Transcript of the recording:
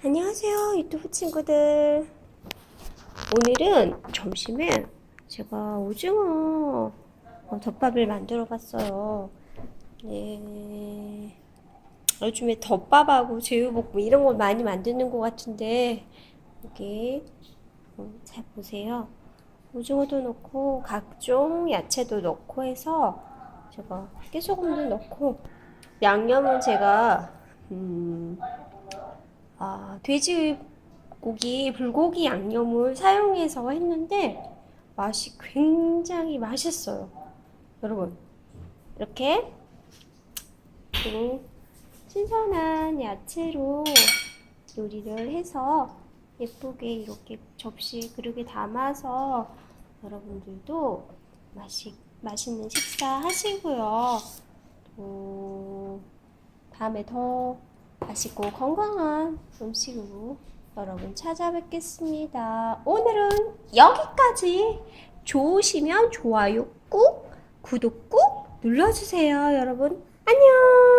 안녕하세요 유튜브 친구들. 오늘은 점심에 제가 오징어 어, 덮밥을 만들어 봤어요. 네. 요즘에 덮밥하고 제육볶음 이런 거 많이 만드는 것 같은데 어, 잘 보세요. 오징어도 넣고 각종 야채도 넣고 해서 제가 깨소금도 넣고 양념은 제가 음, 아, 돼지고기, 불고기 양념을 사용해서 했는데 맛이 굉장히 맛있어요. 여러분, 이렇게 또 신선한 야채로 요리를 해서 예쁘게 이렇게 접시 그릇에 담아서 여러분들도 맛있, 맛있는 식사 하시고요. 또 다음에 더 맛있고 건강한 음식으로 여러분 찾아뵙겠습니다. 오늘은 여기까지. 좋으시면 좋아요 꾹, 구독 꾹 눌러주세요, 여러분. 안녕!